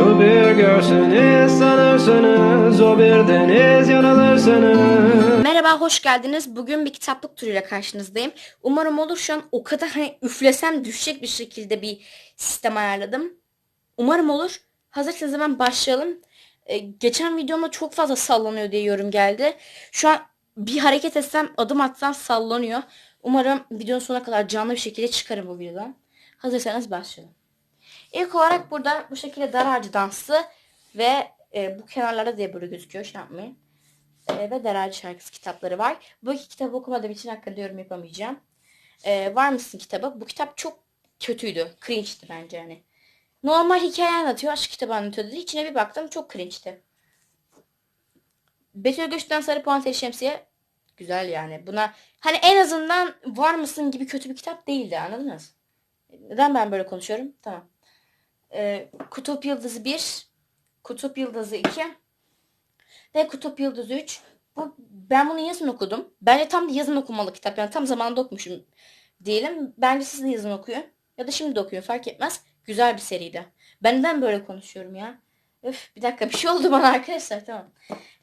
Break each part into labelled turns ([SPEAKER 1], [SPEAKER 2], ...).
[SPEAKER 1] Bunu bir görseniz sanırsınız O bir deniz yanılırsınız
[SPEAKER 2] Merhaba, hoş geldiniz. Bugün bir kitaplık turuyla karşınızdayım. Umarım olur. Şu an o kadar hani üflesem düşecek bir şekilde bir sistem ayarladım. Umarım olur. Hazırsanız hemen başlayalım. Ee, geçen videomda çok fazla sallanıyor diye yorum geldi. Şu an bir hareket etsem, adım atsam sallanıyor. Umarım videonun sonuna kadar canlı bir şekilde çıkarım bu videodan. Hazırsanız başlayalım. İlk olarak burada bu şekilde dar ağacı dansı ve e, bu kenarlarda diye böyle gözüküyor. Şey yapmayın e, ve Deracı Şarkısı kitapları var. Bu iki kitabı okumadığım için hakkında yorum yapamayacağım. E, var mısın kitabı? Bu kitap çok kötüydü. Cringe'ti bence yani. Normal hikaye anlatıyor. Aşk kitabı anlatıyor dedi. İçine bir baktım çok cringe'ti. Betül Göç'ten Sarı Puanteli Şemsiye güzel yani. Buna hani en azından var mısın gibi kötü bir kitap değildi anladınız? Neden ben böyle konuşuyorum? Tamam. E, Kutup Yıldızı 1 Kutup Yıldızı 2 ve Kutup Yıldızı 3. Bu, ben bunu yazın okudum. Bence tam yazın okumalı kitap. Yani tam zamanında okumuşum diyelim. Bence siz de yazın okuyun. Ya da şimdi de okuyun fark etmez. Güzel bir seriydi. Ben neden böyle konuşuyorum ya? Öf bir dakika bir şey oldu bana arkadaşlar tamam.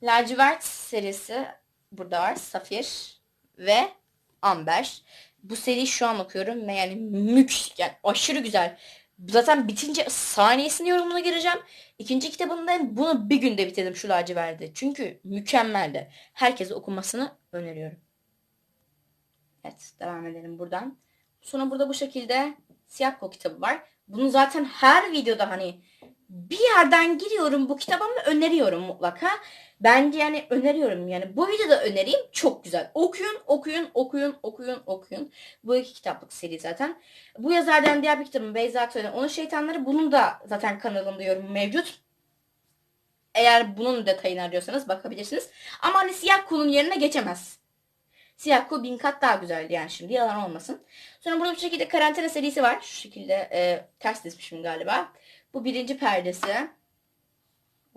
[SPEAKER 2] Lacivert serisi burada var. Safir ve Amber. Bu seriyi şu an okuyorum ve yani mük yani aşırı güzel. Zaten bitince saniyesini yorumuna gireceğim. İkinci kitabında bunu bir günde bitirdim şu laciverdi. Çünkü mükemmeldi. Herkese okumasını öneriyorum. Evet devam edelim buradan. Sonra burada bu şekilde siyah kol kitabı var. Bunu zaten her videoda hani bir yerden giriyorum bu kitabı ama öneriyorum mutlaka. Bence yani öneriyorum yani bu videoda önereyim çok güzel. Okuyun okuyun okuyun okuyun okuyun. Bu iki kitaplık seri zaten. Bu yazardan diğer bir kitabım Beyza Aksoy'dan Onun Şeytanları bunun da zaten kanalımda yorumu mevcut. Eğer bunun detayını arıyorsanız bakabilirsiniz. Ama hani siyah kulun yerine geçemez. Siyah kul bin kat daha güzeldi yani şimdi yalan olmasın. Sonra burada bu şekilde karantina serisi var. Şu şekilde e, ters dizmişim galiba. Bu birinci perdesi.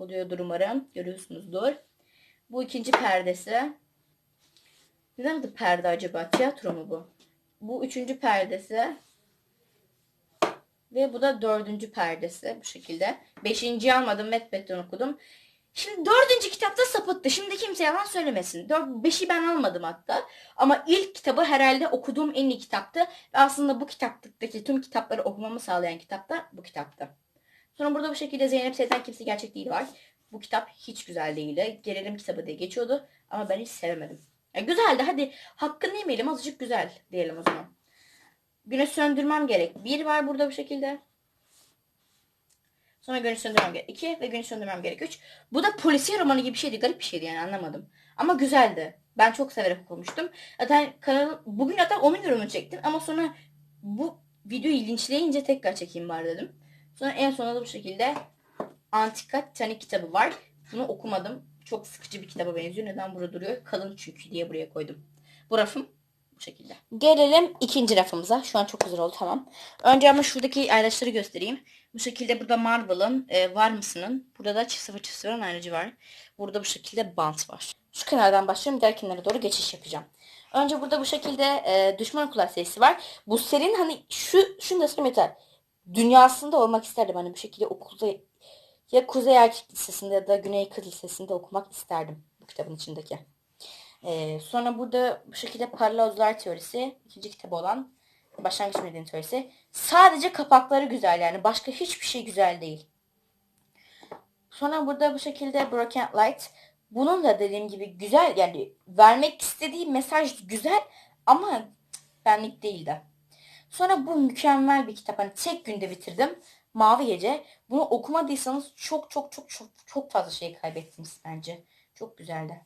[SPEAKER 2] Oluyordur umarım. Görüyorsunuzdur. Bu ikinci perdesi. Neden adı perde acaba? Tiyatro mu bu? Bu üçüncü perdesi. Ve bu da dördüncü perdesi bu şekilde. Beşinciyi almadım. Metbet'ten okudum. Şimdi dördüncü kitapta sapıttı. Şimdi kimse yalan söylemesin. Dört, beşi ben almadım hatta. Ama ilk kitabı herhalde okuduğum en iyi kitaptı. Ve aslında bu kitaplıktaki tüm kitapları okumamı sağlayan kitap da bu kitaptı. Sonra burada bu şekilde Zeynep Seyten Kimse Gerçek Değil var. Bu kitap hiç güzel değildi. Gelelim kitabı diye geçiyordu. Ama ben hiç sevemedim. Ya güzeldi. Hadi hakkını yemeyelim. Azıcık güzel diyelim o zaman. Güneş söndürmem gerek. Bir var burada bu şekilde. Sonra güneş söndürmem gerek. iki ve güneş söndürmem gerek. Üç. Bu da polisiye romanı gibi bir şeydi. Garip bir şeydi yani anlamadım. Ama güzeldi. Ben çok severek okumuştum. Zaten kanal bugün hatta onun yorumunu çektim. Ama sonra bu videoyu linçleyince tekrar çekeyim bari dedim. Sonra en sonunda da bu şekilde Antika Titanic kitabı var. Bunu okumadım. Çok sıkıcı bir kitaba benziyor. Neden burada duruyor? Kalın çünkü diye buraya koydum. Bu rafım bu şekilde. Gelelim ikinci rafımıza. Şu an çok güzel oldu tamam. Önce ama şuradaki ayraçları göstereyim. Bu şekilde burada Marvel'ın e, var mısının. Burada da çift sıfır çift sıfırın ayracı var. Burada bu şekilde bant var. Şu kenardan başlıyorum. Diğer kenara doğru geçiş yapacağım. Önce burada bu şekilde e, Düşman Okula serisi var. Bu serinin hani şu şunu da söyleyeyim yeter. Dünyasında olmak isterdim. Hani bu şekilde okulda ya Kuzey Erkek Lisesi'nde ya da Güney Kız Lisesi'nde okumak isterdim. Bu kitabın içindeki. Ee, sonra burada bu şekilde paralozlar teorisi. ikinci kitabı olan başlangıç medeni teorisi. Sadece kapakları güzel yani. Başka hiçbir şey güzel değil. Sonra burada bu şekilde Broken Light. Bunun da dediğim gibi güzel yani vermek istediği mesaj güzel ama benlik değil de. Sonra bu mükemmel bir kitap. Hani tek günde bitirdim. Mavi Gece. Bunu okumadıysanız çok çok çok çok çok fazla şey kaybettiniz bence. Çok güzeldi.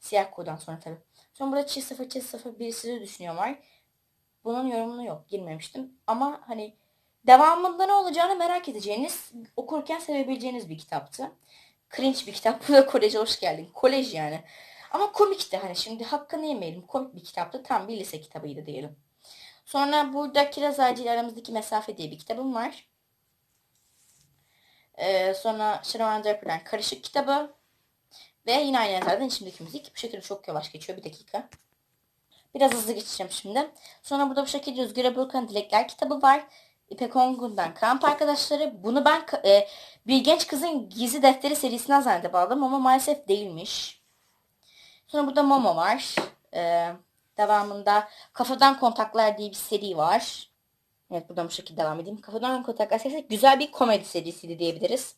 [SPEAKER 2] Siyah kodan sonra tabii. Sonra burada çift sıfır çift sıfır birisi düşünüyor var. Bunun yorumunu yok. Girmemiştim. Ama hani devamında ne olacağını merak edeceğiniz, okurken sevebileceğiniz bir kitaptı. Cringe bir kitap. Bu da koleje hoş geldin. Kolej yani. Ama komikti. Hani şimdi hakkını yemeyelim. Komik bir kitaptı. Tam bir lise kitabıydı diyelim. Sonra burada Kiraz Ağacı aramızdaki mesafe diye bir kitabım var. Ee, sonra Sharon Draper'den Karışık kitabı. Ve yine aynı yazardan içimdeki müzik. Bu şekilde çok yavaş geçiyor. Bir dakika. Biraz hızlı geçeceğim şimdi. Sonra burada bu şekilde Özgür Burkan Dilekler kitabı var. İpek Ongun'dan Kamp Arkadaşları. Bunu ben e, Bir Genç Kızın Gizli Defteri serisinden zannedip aldım ama maalesef değilmiş. Sonra burada Momo var. Ee, devamında Kafadan Kontaklar diye bir seri var. Evet buradan bu şekilde devam edeyim. Kafadan Kontaklar serisi güzel bir komedi serisiydi diyebiliriz.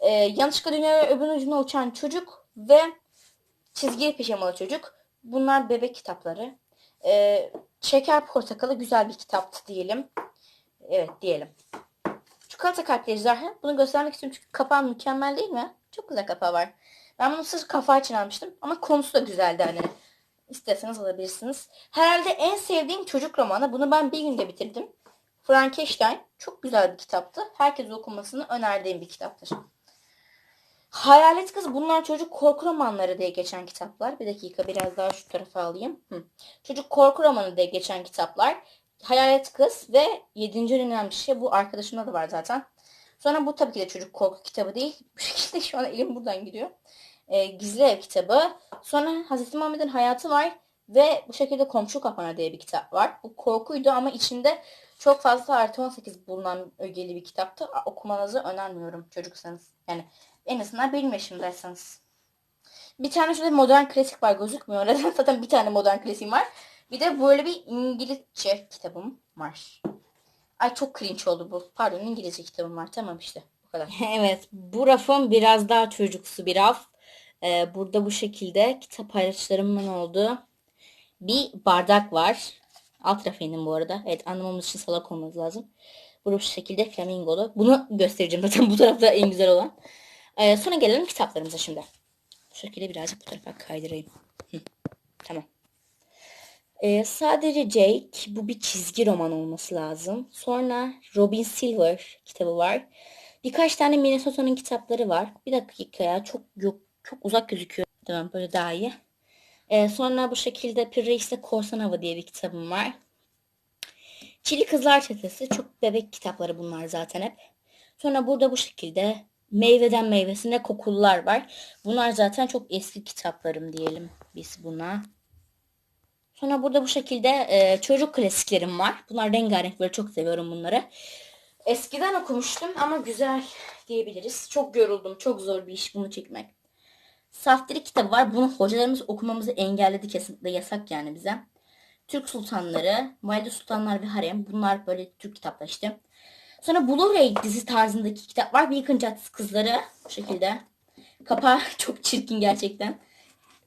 [SPEAKER 2] Ee, yanlışlıkla dünyaya öbür ucuna uçan çocuk ve çizgili pijamalı çocuk. Bunlar bebek kitapları. Ee, Şeker Portakalı güzel bir kitaptı diyelim. Evet diyelim. Çikolata kalpli ejderha. Bunu göstermek istiyorum çünkü kapağı mükemmel değil mi? Çok güzel kapağı var. Ben bunu sırf kapağı için almıştım. Ama konusu da güzeldi hani. İsterseniz alabilirsiniz. Herhalde en sevdiğim çocuk romanı. Bunu ben bir günde bitirdim. Frankenstein. Çok güzel bir kitaptı. Herkes okumasını önerdiğim bir kitaptır. Hayalet Kız bunlar çocuk korku romanları diye geçen kitaplar. Bir dakika biraz daha şu tarafa alayım. Hı. Çocuk korku romanı diye geçen kitaplar. Hayalet Kız ve 7. önemli bir şey. Bu arkadaşımda da var zaten. Sonra bu tabii ki de çocuk korku kitabı değil. Bu şekilde şu an elim buradan gidiyor. Ee, Gizli Ev kitabı. Sonra Hazreti Muhammed'in hayatı var. Ve bu şekilde Komşu Kapana diye bir kitap var. Bu korkuydu ama içinde çok fazla artı 18 bulunan ögeli bir kitaptı. Okumanızı önermiyorum çocuksanız. Yani en azından benim yaşımdaysanız. Bir tane şurada modern klasik var gözükmüyor. Neden? Zaten bir tane modern klasiğim var. Bir de böyle bir İngilizce kitabım var. Ay çok cringe oldu bu. Pardon İngilizce kitabım var. Tamam işte. Bu kadar. evet. Bu rafım biraz daha çocuksu bir raf. Ee, burada bu şekilde kitap paylaşlarımın olduğu bir bardak var. Alt rafa indim bu arada. Evet anlamamız için salak olmamız lazım. Burada bu şekilde flamingolu. Bunu göstereceğim zaten bu tarafta en güzel olan. Ee, sonra gelelim kitaplarımıza şimdi. Bu şekilde birazcık bu tarafa kaydırayım. Hı, Tamam. Ee, sadece Jake bu bir çizgi roman olması lazım. Sonra Robin Silver kitabı var. Birkaç tane Minnesota'nın kitapları var. Bir dakika ya çok yok çok uzak gözüküyor. Tamam böyle daha iyi. Ee, sonra bu şekilde Pir Reis'te Korsan Avı diye bir kitabım var. Çili Kızlar Çetesi. Çok bebek kitapları bunlar zaten hep. Sonra burada bu şekilde meyveden meyvesine kokullar var. Bunlar zaten çok eski kitaplarım diyelim biz buna. Sonra burada bu şekilde e, çocuk klasiklerim var. Bunlar rengarenk böyle çok seviyorum bunları. Eskiden okumuştum ama güzel diyebiliriz. Çok yoruldum. Çok zor bir iş bunu çekmek. Saftirik kitabı var. Bunu hocalarımız okumamızı engelledi kesinlikle yasak yani bize. Türk Sultanları, Valide Sultanlar ve Harem. Bunlar böyle Türk kitaplar işte. Sonra Blu-ray dizi tarzındaki kitap var. Yıkın Caddesi Kızları. Bu şekilde. Kapağı çok çirkin gerçekten.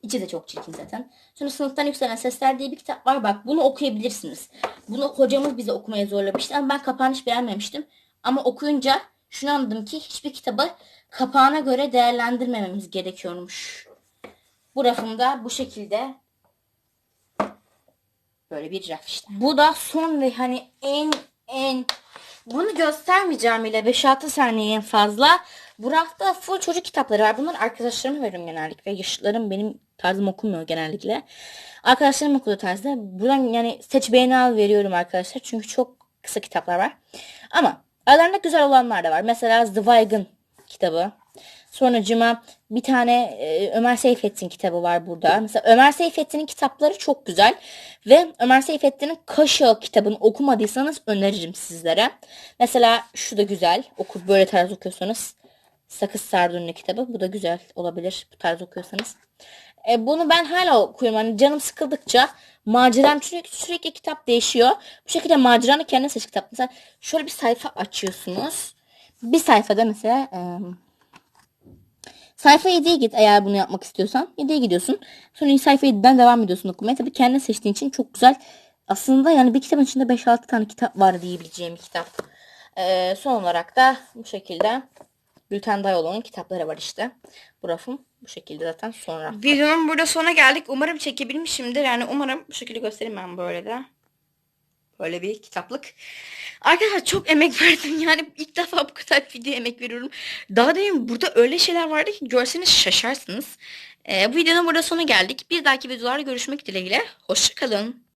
[SPEAKER 2] İçi de çok çirkin zaten. Sonra Sınıftan Yükselen Sesler diye bir kitap var. Bak bunu okuyabilirsiniz. Bunu hocamız bize okumaya zorlamıştı. Ama ben kapağını hiç beğenmemiştim. Ama okuyunca şunu anladım ki hiçbir kitabı kapağına göre değerlendirmememiz gerekiyormuş. Bu rafımda bu şekilde böyle bir raf işte. Bu da son ve hani en en bunu göstermeyeceğim bile 5-6 saniye en fazla. Bu rafta full çocuk kitapları var. Bunları arkadaşlarıma veriyorum genellikle. Yaşıtlarım benim tarzım okumuyor genellikle. Arkadaşlarım okuduğu tarzda. Buradan yani seç beğeni al veriyorum arkadaşlar. Çünkü çok kısa kitaplar var. Ama aralarında güzel olanlar da var. Mesela Zweig'ın kitabı. Sonracıma bir tane e, Ömer Seyfettin kitabı var burada. Mesela Ömer Seyfettin'in kitapları çok güzel. Ve Ömer Seyfettin'in Kaşığı kitabını okumadıysanız öneririm sizlere. Mesela şu da güzel. Oku, böyle tarz okuyorsanız. Sakız Sardunlu kitabı. Bu da güzel olabilir bu tarz okuyorsanız. E, bunu ben hala okuyorum. Hani canım sıkıldıkça maceram çünkü sürekli kitap değişiyor. Bu şekilde maceranı kendine seç kitap. Mesela şöyle bir sayfa açıyorsunuz. Bir sayfada mesela e, Sayfa 7'ye git eğer bunu yapmak istiyorsan. 7'ye gidiyorsun. Sonra sayfa 7'den devam ediyorsun okumaya. Tabii kendin seçtiğin için çok güzel. Aslında yani bir kitabın içinde 5-6 tane kitap var diyebileceğim kitap. Ee, son olarak da bu şekilde Gülten Dayıoğlu'nun kitapları var işte. Bu rafım bu şekilde zaten sonra. Videonun burada sona geldik. Umarım çekebilmişimdir. Yani umarım bu şekilde göstereyim ben böyle de. Böyle bir kitaplık. Arkadaşlar çok emek verdim yani ilk defa bu kadar video emek veriyorum. Daha demin burada öyle şeyler vardı ki görseniz şaşarsınız. Ee, bu videonun burada sona geldik. Bir dahaki videolarda görüşmek dileğiyle. Hoşçakalın.